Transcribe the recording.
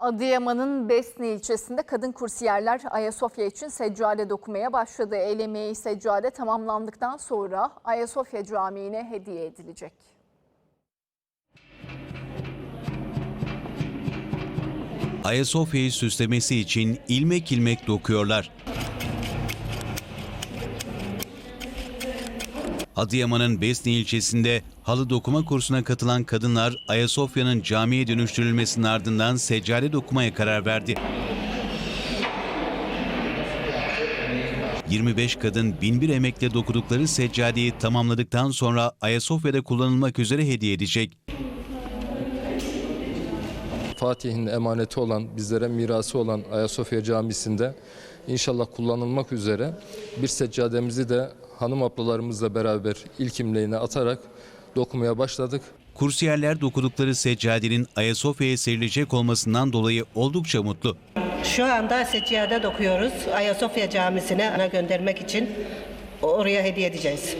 Adıyaman'ın Besni ilçesinde kadın kursiyerler Ayasofya için seccade dokumaya başladı. El emeği seccade tamamlandıktan sonra Ayasofya Camii'ne hediye edilecek. Ayasofya'yı süslemesi için ilmek ilmek dokuyorlar. Adıyaman'ın Besni ilçesinde halı dokuma kursuna katılan kadınlar Ayasofya'nın camiye dönüştürülmesinin ardından seccade dokumaya karar verdi. 25 kadın binbir emekle dokudukları seccadeyi tamamladıktan sonra Ayasofya'da kullanılmak üzere hediye edecek. Fatih'in emaneti olan, bizlere mirası olan Ayasofya Camisi'nde inşallah kullanılmak üzere bir seccademizi de hanım ablalarımızla beraber ilk imleğine atarak dokumaya başladık. Kursiyerler dokudukları seccadenin Ayasofya'ya serilecek olmasından dolayı oldukça mutlu. Şu anda seccade dokuyoruz. Ayasofya Camisi'ne ana göndermek için oraya hediye edeceğiz.